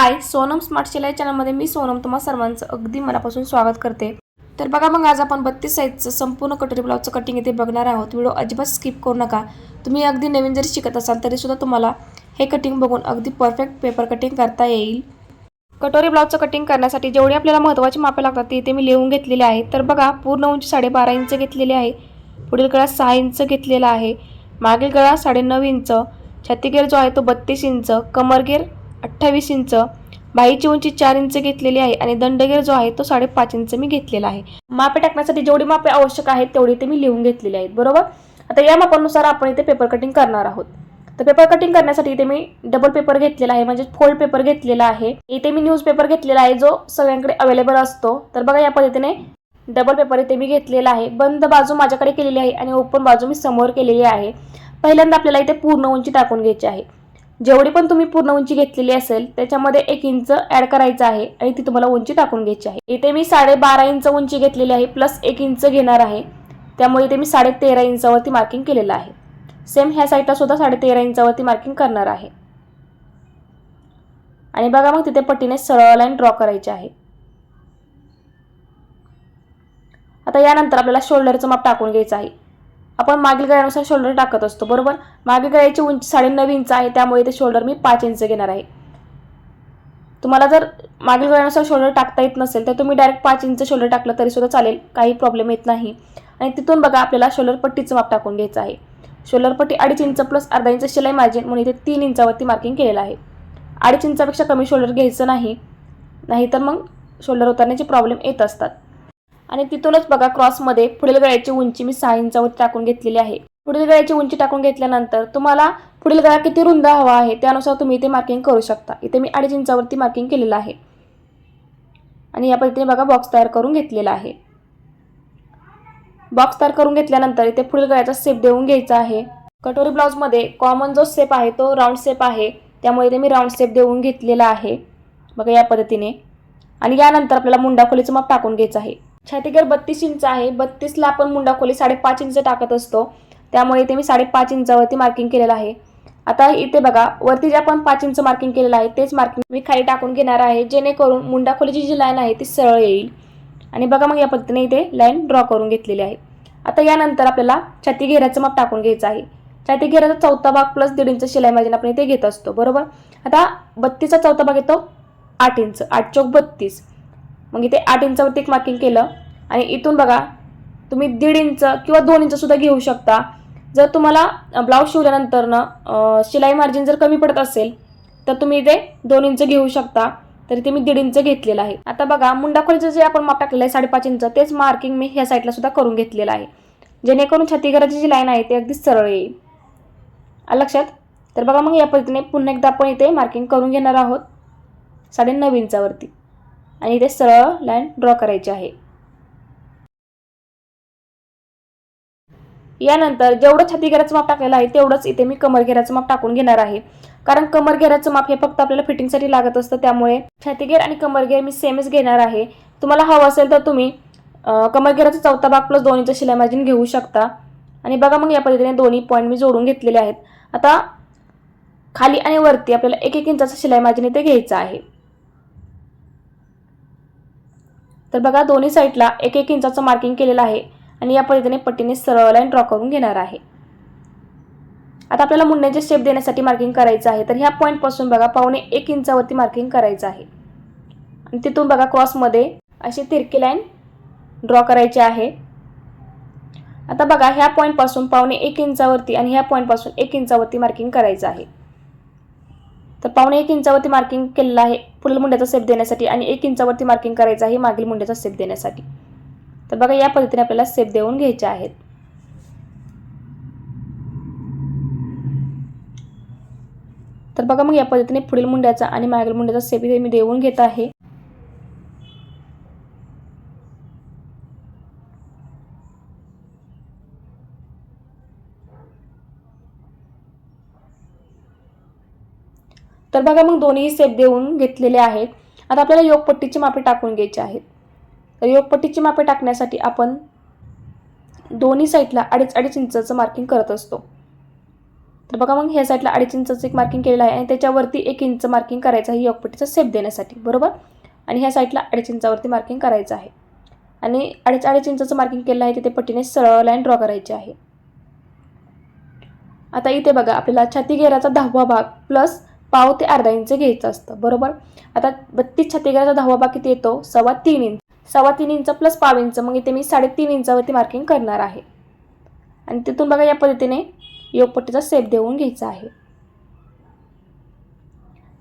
हाय Sonam smart शिलाई चॅनलमध्ये मी सोनम तुम्हा सर्वांचं अगदी मनापासून स्वागत करते. तर बघा मग आज आपण बत्तीस साईजचं संपूर्ण कटोरी ब्लाऊजचं कटिंग इथे बघणार आहोत. व्हिडिओ अजिबात स्किप करू नका. तुम्ही अगदी नवीन जरी शिकत असाल तरीसुद्धा तुम्हाला हे कटिंग बघून अगदी परफेक्ट पेपर कटिंग करता येईल. कटोरी ब्लाऊजचं कटिंग करण्यासाठी जेवढी आपल्याला महत्त्वाची मापे लागतात ती इथे मी लिहून घेतलेली आहे तर बघा पूर्ण उंची साडेबारा इंच घेतलेली आहे. पुढील गळा सहा इंच घेतलेला आहे. मागील गळा साडेनऊ इंच. छातीगेर जो आहे तो बत्तीस इंच. कमरगेर अठ्ठावीस इंच बाईची उंची चार इंच घेतलेली आहे आणि दंडगेर जो आहे तो साडेपाच इंच मी घेतलेला आहे. मापे टाकण्यासाठी जेवढी मापे आवश्यक आहेत तेवढी ते मी लिहून घेतलेली आहेत बरोबर? आता या मापानुसार आपण इथे पेपर कटिंग करणार आहोत. तर पेपर कटिंग करण्यासाठी इथे मी डबल पेपर घेतलेला आहे म्हणजे फोल्ड पेपर घेतलेला आहे. इथे मी न्यूज पेपर घेतलेला आहे जो सगळ्यांकडे अवेलेबल असतो. तर बघा या पद्धतीने डबल पेपर इथे मी घेतलेला आहे. बंद बाजू माझ्याकडे केलेली आहे आणि ओपन बाजू मी समोर केलेली आहे. पहिल्यांदा आपल्याला इथे पूर्ण उंची टाकून घ्यायची आहे. जेवढी पण तुम्ही पूर्ण उंची घेतलेली असेल त्याच्यामध्ये एक इंच ऍड करायचं आहे आणि ती तुम्हाला उंची टाकून घ्यायची आहे. इथे मी साडेबारा इंच उंची घेतलेली आहे प्लस एक इंच घेणार आहे. त्यामुळे इथे मी साडे तेरा इंचावरती मार्किंग केलेलं आहे. सेम ह्या साईडला सुद्धा साडे तेरा इंचावरती मार्किंग करणार आहे. आणि बघा मग तिथे पट्टीने सरळ लाईन ड्रॉ करायची आहे. आता यानंतर आपल्याला शोल्डरचं माप टाकून घ्यायचं आहे. आपण मागील गळ्यानुसार शोल्डर टाकत असतो बरोबर? मागील गळ्याची उंची साडेनऊ इंच आहे त्यामुळे ते शोल्डर मी पाच इंच घेणार आहे. तुम्हाला जर मागील गळ्यानुसार शोल्डर टाकता येत नसेल तर तुम्ही डायरेक्ट पाच इंच शोल्डर टाकलं तरी सुद्धा चालेल काही प्रॉब्लेम येत नाही. आणि तिथून बघा आपल्याला शोल्डर पट्टीचं माप टाकून घ्यायचं आहे. शोल्डर पट्टी अडीच इंच प्लस अर्धा इंच शिलाई मार्जिन म्हणून इथे तीन इंचावरती मार्किंग केलेलं आहे. अडीच इंचापेक्षा कमी शोल्डर घ्यायचं नाही. नाहीतर मग शोल्डर उतरण्याचे प्रॉब्लेम येत असतात. आणि तिथूनच बघा क्रॉसमध्ये पुढील गळ्याची उंची मी सहा इंचावरती टाकून घेतलेली आहे. पुढील गळ्याची उंची टाकून घेतल्यानंतर तुम्हाला पुढील गळा किती रुंद हवा आहे त्यानुसार तुम्ही इथे मार्किंग करू शकता. इथे मी अडीच इंचावरती मार्किंग केलेलं आहे. आणि या पद्धतीने बघा बॉक्स तयार करून घेतलेला आहे. बॉक्स तयार करून घेतल्यानंतर इथे पुढील गळ्याचा सेप देऊन घ्यायचा आहे. कटोरी ब्लाऊजमध्ये कॉमन जो सेप आहे तो राऊंड सेप आहे. त्यामुळे इथे मी राऊंड सेप देऊन घेतलेला आहे. बघा या पद्धतीने. आणि यानंतर आपल्याला मुंडा खोलीचं माप टाकून घ्यायचं आहे. छातीगर बत्तीस इंच आहे. बत्तीसला आपण मुंडा खोली साडेपाच इंच टाकत असतो. त्यामुळे इथे मी साडेपाच इंचावरती मार्किंग केलेलं आहे. आता इथे बघा वरती जे आपण पाच इंच मार्किंग केलेलं आहे तेच मार्किंग मी खाली टाकून घेणार आहे. जेणेकरून मुंडा खोलीची जी लाईन आहे ती सरळ येईल. आणि बघा मग या पद्धतीने इथे लाईन ड्रॉ करून घेतलेली आहे. आता यानंतर आपल्याला छाती घेऱ्याचं माप टाकून घ्यायचं आहे. छाती घेऱ्याचा चौथा भाग प्लस दीड इंच शिलाई मार्जिन आपण इथे घेत असतो. बरोबर? आता बत्तीसचा चौथा भाग येतो आठ इंच आठ चौक बत्तीस. मग इथे आठ इंचावरती एक मार्किंग केलं. आणि इथून बघा तुम्ही दीड इंच किंवा दोन इंच सुद्धा घेऊ शकता. जर तुम्हाला ब्लाऊज शिवल्यानंतरनं शिलाई मार्जिन जर कमी पडत असेल तर तुम्ही इथे दोन इंच घेऊ शकता. तर इथे मी दीड इंच घेतलेलं आहे. आता बघा मुंडाखोलीचं जे आपण माप टाकलेलं आहे साडेपाच इंच तेच मार्किंग मी ह्या साईडला सुद्धा करून घेतलेलं आहे. जेणेकरून छातीघराची जी लाईन आहे ती अगदी सरळ येईल. लक्षात? तर बघा मग या पद्धतीने पुन्हा एकदा आपण इथे मार्किंग करून घेणार आहोत. साडे नऊ इंचावरती. आणि इथे सरळ लाईन ड्रॉ करायची आहे. यानंतर जेवढं छाती घेराचं माप टाकलेलं आहे तेवढंच इथे मी कमर घेराचं माप टाकून घेणार आहे. कारण कमर घेराचं माप हे फक्त आपल्याला फिटिंगसाठी लागत असतं त्यामुळे छातीगेर आणि कमर घेर मी सेमच घेणार आहे. तुम्हाला हवं असेल तर तुम्ही कमर घेराचा चौथा भाग प्लस दोन इंच शिलाई मार्जिन घेऊ शकता. आणि बघा मग या पद्धतीने दोन्ही पॉईंट मी जोडून घेतलेले आहेत. आता खाली आणि वरती आपल्याला एक एक इंचाचं शिलाई मार्जिन इथे घ्यायचं आहे. तर बघा दोन्ही साईडला एक एक इंचाचं मार्किंग केलेलं आहे आणि या पद्धतीने पट्टीने सरळ लाईन ड्रॉ करून घेणार आहे. आता आपल्याला मुंड्याचे शेप देण्यासाठी मार्किंग करायचं आहे. तर ह्या पॉईंटपासून बघा पावणे एक इंचावरती मार्किंग करायचं आहे. आणि तिथून बघा क्रॉसमध्ये अशी तिरकी लाईन ड्रॉ करायची आहे. आता बघा ह्या पॉईंटपासून पावणे एक इंचावरती आणि ह्या पॉईंटपासून एक इंचावरती मार्किंग करायचं आहे. तर पावणे एक इंचावरती मार्किंग केलेलं आहे. पुढील मुंड्याचा सेप देण्यासाठी आणि एक इंचावरती मार्किंग करायचं आहे मागील मुंड्याचा सेप देण्यासाठी. तर बघा या पद्धतीने आपल्याला सेप देऊन घ्यायचे आहेत. तर बघा मग या पद्धतीने पुढील मुंड्याचा आणि मागील मुंड्याचा सेप इथे मी देऊन घेत आहे. तर बघा मग दोन्ही सेप देऊन घेतलेले आहेत. आता आपल्याला योगपट्टीची मापे टाकून घ्यायची आहेत. तर योगपट्टीची मापे टाकण्यासाठी आपण दोन्ही साईडला अडीच अडीच इंचाचं मार्किंग करत असतो. तर बघा मग ह्या साईडला अडीच इंचाचं एक मार्किंग केलेलं आहे आणि त्याच्यावरती एक इंच मार्किंग करायचं आहे योगपट्टीचा सेप देण्यासाठी बरोबर? आणि ह्या साईडला अडीच इंचावरती मार्किंग करायचं आहे. आणि अडीच अडीच इंचाचं मार्किंग केलं आहे तिथे पट्टीने सरळ लाईन ड्रॉ करायची आहे. आता इथे बघा आपल्याला छाती घेराचा दहावा भाग प्लस पाव ते अर्धा इंच घ्यायचं असतं बरोबर? आता बत्तीस छाती घेराचा दहावा भाग किती येतो? सव्वा तीन इंच. सव्वा तीन इंच प्लस पाव इंच मग इथे मी साडेतीन इंचावरती मार्किंग करणार आहे. आणि तिथून बघा या पद्धतीने योगपट्टीचा सेप देऊन घ्यायचा आहे.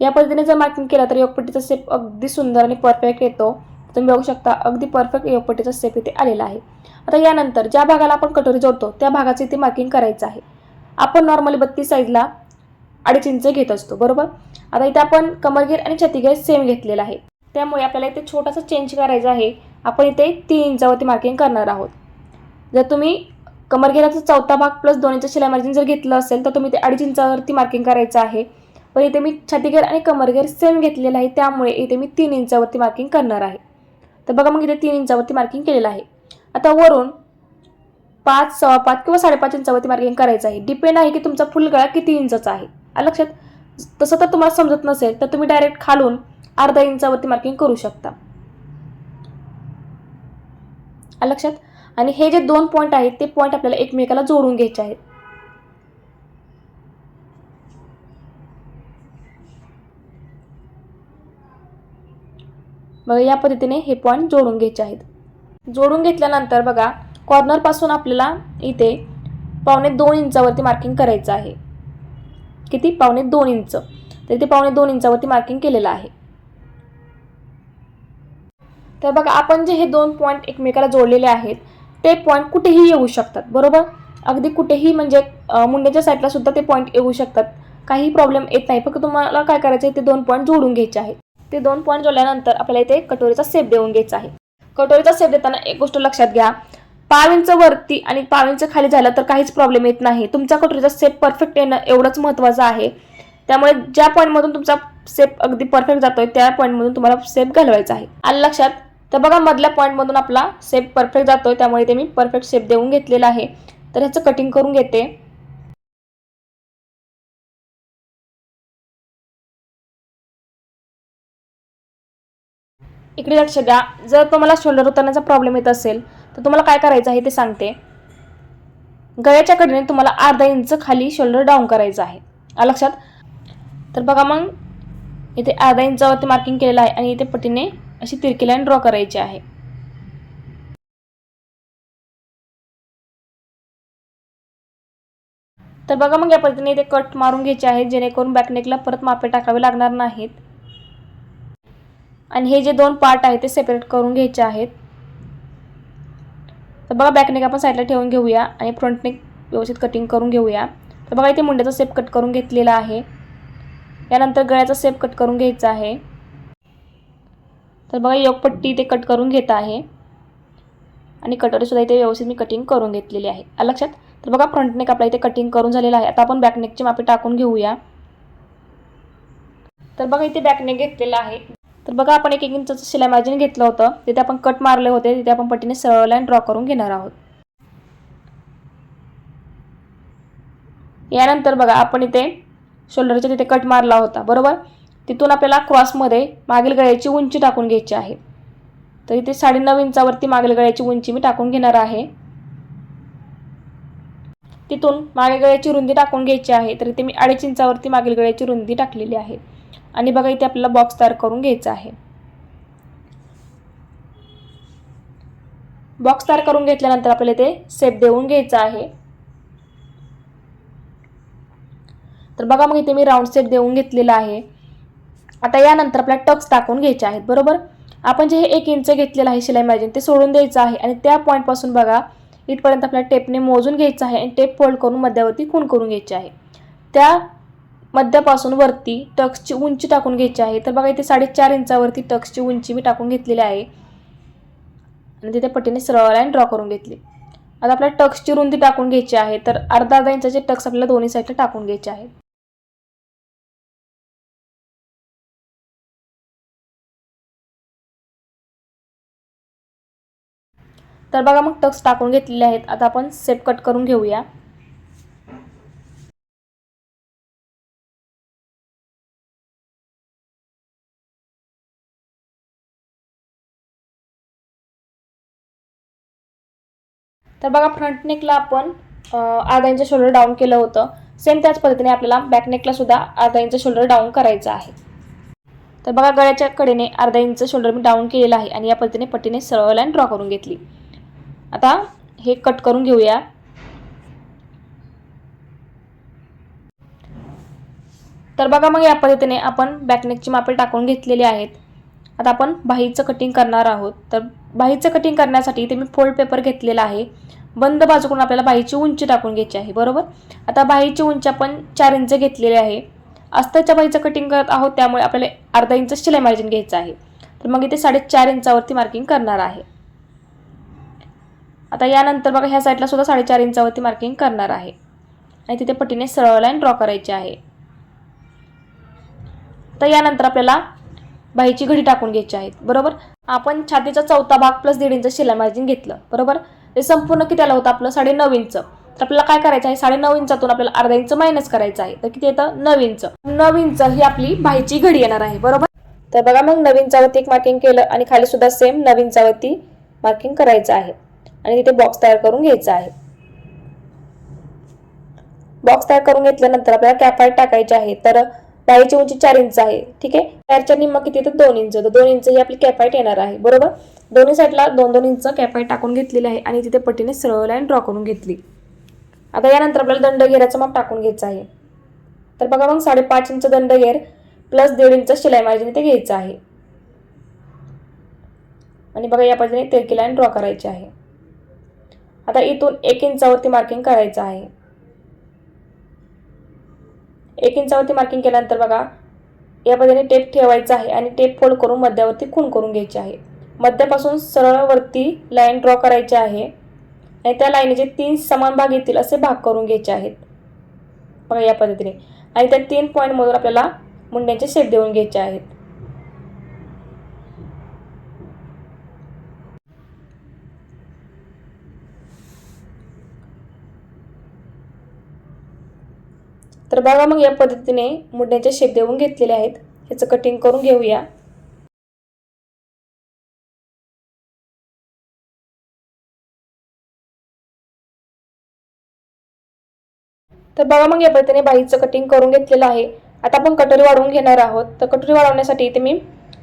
या पद्धतीने जर मार्किंग केलं तर योगपट्टीचा सेप अगदी सुंदर आणि परफेक्ट येतो. तुम्ही बघू शकता अगदी परफेक्ट योगपट्टीचा सेप इथे आलेला आहे. आता यानंतर ज्या भागाला आपण कटोरी जोडतो त्या भागाचं इथे मार्किंग करायचं आहे. आपण नॉर्मली बत्तीस साईजला अडीच इंच घेत असतो बरोबर? आता इथे आपण कमरगेर आणि छतीगीर सेम घेतलेला आहे. त्यामुळे आपल्याला इथे छोटासा चेंज करायचा आहे. आपण इथे तीन इंचावरती मार्किंग करणार आहोत. जर तुम्ही कमरगेराचा चौथा भाग प्लस दोन इंच शिलाई मार्जिन जर घेतलं असेल तर तुम्ही ते अडीच इंचावरती मार्किंग करायचं आहे. पण इथे मी छातीगेर आणि कमरगेर सेम घेतलेलं आहे त्यामुळे इथे मी तीन इंचावरती मार्किंग करणार आहे. तर बघा मग इथे तीन इंचावरती मार्किंग केलेलं आहे. आता वरून पाच सव्वा पाच किंवा साडेपाच इंचावरती मार्किंग करायचं आहे. डिपेंड आहे की तुमचा फुल गळा किती इंचाचा आहे. आ लक्षात. तसं तर तुम्हाला समजत नसेल तर तुम्ही डायरेक्ट खालून अर्धा इंचावरती मार्किंग करू शकता. आ लक्षात? आणि हे जे दोन पॉईंट आहेत ते पॉईंट आपल्याला एकमेकाला जोडून घ्यायचे आहेत. बघा या पद्धतीने हे पॉईंट जोडून घ्यायचे आहेत. जोडून घेतल्यानंतर बघा कॉर्नरपासून आपल्याला इथे पावणे दोन इंचावरती मार्किंग करायचं आहे. किती? पावणे दोन इंच. तर इथे पावणे दोन इंचावरती मार्किंग केलेलं आहे. तर बघा आपण जे हे दोन पॉईंट एकमेकाला जोडलेले आहेत ते पॉईंट कुठेही येऊ शकतात बरोबर? अगदी कुठेही म्हणजे मुंड्याच्या साईडला सुद्धा ते पॉईंट येऊ शकतात. काही प्रॉब्लेम येत नाही. फक्त तुम्हाला काय करायचं आहे ते दोन पॉईंट जोडून घ्यायचे आहेत. ते दोन पॉईंट जोडल्यानंतर आपल्याला इथे कटोरीचा सेप देऊन घ्यायचा आहे. कटोरीचा सेप देताना एक गोष्ट लक्षात घ्या. पाव इंच वरती आणि पाव इंच खाली झालं तर काहीच प्रॉब्लेम येत नाही. तुमचा कटोरीचा सेप परफेक्ट येणं एवढंच महत्त्वाचं आहे. त्यामुळे ज्या पॉईंटमधून तुमचा सेप अगदी परफेक्ट जातोय त्या पॉईंटमधून तुम्हाला सेप घालवायचा आहे. आलं लक्षात? तर बघा मधल्या पॉईंटमधून आपला सेप परफेक्ट जातोय त्यामुळे ते मी परफेक्ट शेप देऊन घेतलेला आहे. तर ह्याचं कटिंग करून घेते. इकडे लक्ष द्या. जर तुम्हाला शोल्डर उतरण्याचा प्रॉब्लेम येत असेल तर तुम्हाला काय करायचं आहे ते सांगते. गळ्याच्या कडेने तुम्हाला अर्धा इंच खाली शोल्डर डाऊन करायचं आहे. लक्षात? तर बघा मग इथे अर्धा इंचावरती मार्किंग केलेलं आहे आणि इथे पटीने अशी तिरकी लाईन ड्रॉ करायची आहे. तर बघा मग या पद्धतीने इथे कट मारून घ्यायचे आहेत जेणेकरून बॅकनेकला परत मापे टाकावे लागणार नाहीत. आणि हे जे दोन पार्ट आहेत ते सेपरेट करून घ्यायचे आहेत. तर बघा बॅकनेक आपण साईडला ठेवून घेऊया आणि फ्रंटनेक व्यवस्थित कटिंग करून घेऊया. तर बघा इथे मुंड्याचा सेप कट करून घेतलेला आहे. यानंतर गळ्याचा सेप कट करून घ्यायचा आहे. तर बघा योगपट्टी इथे कट करून घेत आहे. आणि कटोरीसुद्धा इथे व्यवस्थित मी कटिंग करून घेतलेली आहे. लक्षात? तर बघा फ्रंटनेक आपल्या इथे कटिंग करून झालेलं आहे. आता आपण बॅकनेकची मापे टाकून घेऊया. तर बघा इथे बॅकनेक घेतलेलं आहे. तर बघा आपण एक एक इंचाचं शिलाई मार्जिन घेतलं होतं. तिथे आपण कट मारले होते. तिथे आपण पट्टीने सरळ लाईन ड्रॉ करून घेणार आहोत. यानंतर बघा आपण इथे शोल्डरच्या तिथे कट मारला होता. बरोबर? तिथून आपल्याला क्रॉसमध्ये मागील गळ्याची उंची टाकून घ्यायची आहे. तर इथे साडेनऊ इंचावरती मागील गळ्याची उंची मी टाकून घेणार आहे. तिथून मागे गळ्याची रुंदी टाकून घ्यायची आहे. तर इथे मी अडीच इंचावरती मागील गळ्याची रुंदी टाकलेली आहे. आणि बघा इथे आपल्याला बॉक्स तयार करून घ्यायचा आहे. बॉक्स तयार करून घेतल्यानंतर आपल्याला इथे सेप देऊन घ्यायचा आहे. तर बघा मग इथे मी राऊंड सेप देऊन घेतलेला आहे. आता यानंतर आपल्याला टक्स टाकून घ्यायचे आहेत बरोबर? आपण जे हे एक इंच घेतलेलं आहे शिलाई मार्जिन ते सोडून द्यायचं आहे. आणि त्या पॉईंटपासून बघा इथपर्यंत आपल्याला टेपने मोजून घ्यायचं आहे आणि टेप फोल्ड करून मध्यावरती खून करून घ्यायची आहे. त्या मध्यापासून वरती टक्सची उंची टाकून घ्यायची आहे. तर बघा इथे साडेचार इंचावरती टक्सची उंची मी टाकून घेतलेली आहे. आणि तिथे पट्टीने सरळ लाईन ड्रॉ करून घेतली. आता आपल्याला टक्सची रुंदी टाकून घ्यायची आहे तर अर्धा अर्धा इंचाचे टक्स आपल्याला दोन्ही साईडला टाकून घ्यायचे आहेत तर बघा मग टक्स टाकून घेतलेले आहेत. आता आपण सेप कट करून घेऊया. तर बघा फ्रंट नेकला आपण अर्धा इंच शोल्डर डाऊन केलं होतं. सेम त्याच पद्धतीने आपल्याला बॅक नेकला सुद्धा अर्धा इंच शोल्डर डाऊन करायचं आहे. तर बघा गळ्याच्या कडेने अर्धा इंच शोल्डर मी डाऊन केलेलं आहे आणि या पद्धतीने पट्टीने सरळ लाईन ड्रॉ करून घेतली. आता हे कट करून घेऊया. तर बघा मग या पद्धतीने आपण बॅकनेकची मापे टाकून घेतलेली आहेत. आता आपण बाहीचं कटिंग करणार आहोत. तर बाहीचं कटिंग करण्यासाठी इथे मी फोल्ड पेपर घेतलेला आहे. बंद बाजूकडून आपल्याला बाहीची उंची टाकून घ्यायची आहे बरोबर? आता बाहीची उंची आपण चार इंच घेतलेली आहे. अस्ताच्या बाहीचं कटिंग करत आहोत त्यामुळे आपल्याला अर्धा इंच शिलाई मार्जिन घ्यायचं आहे. तर मग इथे साडेचार इंचावरती मार्किंग करणार आहे. आता यानंतर बघा ह्या साईडला सुद्धा साडेचार इंचावरती मार्किंग करणार आहे. आणि तिथे पटीने सरळ लाईन ड्रॉ करायची आहे. तर यानंतर आपल्याला बाहीची घडी टाकून घ्यायची आहेत. बरोबर? आपण छातीचा चौथा भाग प्लस दीड इंच शिलाई मार्जिन घेतलं. बरोबर? ते संपूर्ण किती आलं होतं आपलं? साडे नऊ इंच. तर आपल्याला काय करायचं आहे? साडे नऊ इंचातून आपल्याला अर्धा इंच मायनस करायचं आहे. तर किती येतं? नऊ इंच. नऊ इंच ही आपली बाहीची घडी येणार आहे. बरोबर? तर बघा मग नऊ इंचावरती एक मार्किंग केलं आणि खाली सुद्धा सेम नऊ इंचावरती मार्किंग करायचं आहे. आणि तिथे बॉक्स तयार करून घ्यायचा आहे. बॉक्स तयार करून घेतल्यानंतर आपल्याला कॅपाईट टाकायचे आहे. तर बाहीची उंची चार इंच आहे. ठीक आहे? चारच्या निम्मा किती तर दोन इंच. तर दोन इंच ही आपली कॅपाईट येणार आहे. बरोबर? दोन्ही साईडला दोन दोन इंच कॅपाईट टाकून घेतलेली आहे आणि तिथे पट्टीने सरळ लाईन ड्रॉ करून घेतली. आता यानंतर आपल्याला दंड घेराचं माप टाकून घ्यायचं आहे. तर बघा मग साडेपाच इंच दंड घेर प्लस दीड इंच शिलाई मार्जिन इथे घ्यायचं आहे. आणि बघा या पद्धतीने तिरकी लाईन ड्रॉ करायची आहे. आता इथून एक इंचावरती मार्किंग करायचं आहे. एक इंचावरती मार्किंग केल्यानंतर बघा या पद्धतीने टेप ठेवायचा आहे आणि टेप फोल्ड करून मध्यावरती खूण करून घ्यायची आहे. मध्यापासून सरळ वरती लाईन ड्रॉ करायची आहे आणि त्या लाईनीचे तीन समान भाग येतील असे भाग करून घ्यायचे आहेत. बघा या पद्धतीने. आणि त्या तीन पॉईंटमधून आपल्याला मुंड्यांचे शेप देऊन घ्यायचे आहेत. तर बघा मग या पद्धतीने मुंड्याचे शेप देऊन घेतलेले आहेत. ह्याचं कटिंग करून घेऊया. तर बघा मग या पद्धतीने बाईचं कटिंग करून घेतलेलं आहे. आता आपण कटोरी वाढवून घेणार आहोत. तर कटोरी वाढवण्यासाठी इथे मी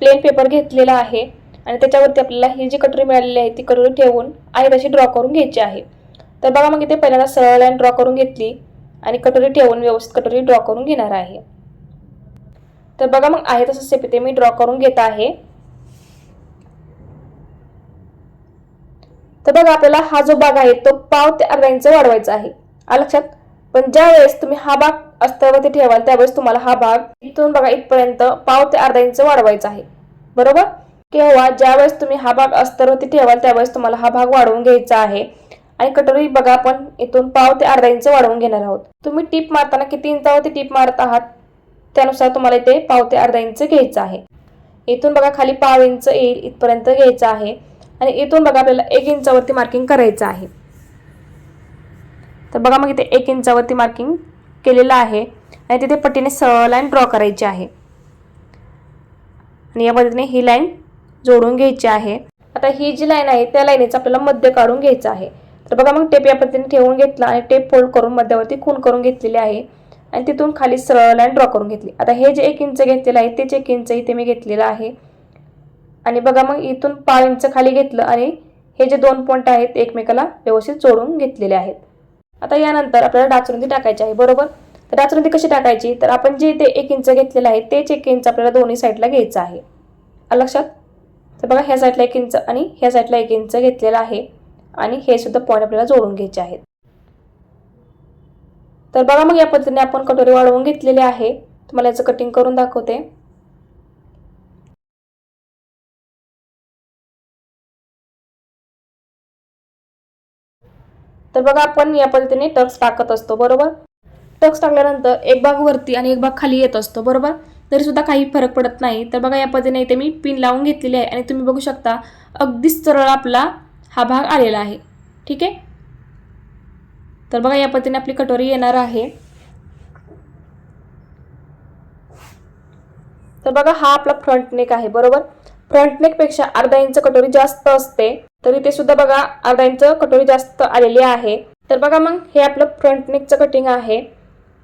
प्लेन पेपर घेतलेला आहे. आणि त्याच्यावरती आपल्याला ही जी कटोरी मिळालेली आहे ती कटोरी ठेवून आहे तशी ड्रॉ करून घ्यायची आहे. तर बघा मग इथे पहिल्यांदा सरळ लाईन ड्रॉ करून घेतली. आणि कटोरी ठेवून व्यवस्थित कटोरी ड्रॉ करून घेणार आहे. तर बघा मग आहे तसं सेपी ते मी ड्रॉ करून घेत आहे. तर बघा आपल्याला हा जो भाग आहे तो पाव ते अर्धा इंच वाढवायचा आहे. आ लक्षात? पण ज्या वेळेस तुम्ही हा भाग अस्तरवरती ठेवाल त्यावेळेस तुम्हाला हा भाग इथून बघा इथपर्यंत पाव ते अर्धा इंच वाढवायचा आहे. बरोबर? किंवा ज्यावेळेस तुम्ही हा भाग अस्तरवरती ठेवाल त्यावेळेस तुम्हाला हा भाग वाढवून घ्यायचा आहे. आणि कटोरी बघा आपण इथून पाव ते अर्धा इंच वाढवून घेणार आहोत. तुम्ही टीप मारताना किती इंचावरती टीप मारत आहात? त्यानुसार तुम्हाला इथे पाव ते अर्धा इंच घ्यायचं आहे. इथून बघा खाली पाव इंच येईल इथपर्यंत घ्यायचं आहे. आणि इथून बघा आपल्याला एक इंचावरती मार्किंग करायचं आहे. तर बघा मग इथे एक इंचावरती मार्किंग केलेलं आहे. आणि तिथे पट्टीने सरळ लाईन ड्रॉ करायची आहे. आणि या पद्धतीने ही लाईन जोडून घ्यायची आहे. आता ही जी लाईन आहे त्या लाईनीचं आपल्याला मध्य काढून घ्यायचं आहे. तर बघा मग टेप या पद्धतीने ठेवून घेतला आणि टेप फोल्ड करून मध्यावरती खून करून घेतलेली आहे. आणि तिथून खाली सरळ लाईन ड्रॉ करून घेतली. आता हे जे एक इंच घेतलेलं आहे तेच एक इंच इथे मी घेतलेलं आहे. आणि बघा मग इथून पाव इंच खाली घेतलं आणि हे जे दोन पॉईंट आहेत एकमेकाला व्यवस्थित जोडून घेतलेले आहेत. आता यानंतर आपल्याला डाचरुंदी टाकायची आहे बरोबर? तर डाचरुंदी कशी टाकायची? तर आपण जे इथे एक इंच घेतलेलं आहे तेच एक इंच आपल्याला दोन्ही साईडला घ्यायचं आहे. लक्षात? तर बघा ह्या साईडला एक इंच आणि ह्या साईडला एक इंच घेतलेला आहे. आणि हे सुद्धा पॉईंट आपल्याला जोडून घ्यायचे आहेत. तर बघा मग या पद्धतीने आपण कटोरी वाढवून घेतलेली आहे. तुम्हाला याचं कटिंग करून दाखवते. तर बघा आपण या पद्धतीने टक्स टाकत असतो बरोबर? टक्स टाकल्यानंतर एक भाग वरती आणि एक भाग खाली येत असतो बरोबर? तरी सुद्धा काही फरक पडत नाही. तर बघा या पद्धतीने इथे मी पिन लावून घेतलेली आहे आणि तुम्ही बघू शकता अगदीच सरळ आपला हा भाग आलेला आहे. ठीक आहे? तर बघा या पद्धतीने आपली कटोरी येणार आहे. तर बघा हा आपला फ्रंट नेक आहे बरोबर? फ्रंट नेकपेक्षा अर्धा इंच कटोरी जास्त असते. तर इथे सुद्धा बघा अर्धा इंच कटोरी जास्त आलेली आहे. तर बघा मग हे आपलं फ्रंट नेकचं कटिंग आहे.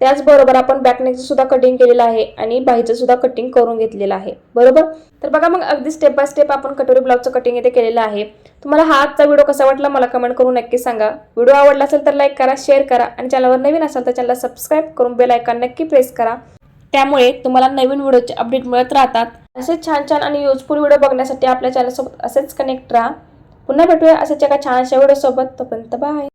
त्याचबरोबर आपण बॅकनेकचं सुद्धा कटिंग केलेलं आहे आणि बाहीचं सुद्धा कटिंग करून घेतलेलं आहे. बरोबर? तर बघा मग अगदी स्टेप बाय स्टेप आपण कटोरी ब्लाउजचं कटिंग इथे केलेलं आहे. तुम्हाला हा आजचा व्हिडिओ कसा वाटला मला कमेंट करून नक्की सांगा. व्हिडिओ आवडला असेल तर लाईक करा शेअर करा आणि चॅनलवर नवीन असाल तर चॅनलला सबस्क्राईब करून बेल आयकॉन नक्की प्रेस करा. त्यामुळे तुम्हाला नवीन व्हिडिओचे अपडेट मिळत राहतात. असेच छान छान आणि युजफुल व्हिडिओ बघण्यासाठी आपल्या चॅनलसोबत असेच कनेक्ट राहा. पुन्हा भेटूया असेच एका छानशा व्हिडिओसोबत तोपर्यंत बाय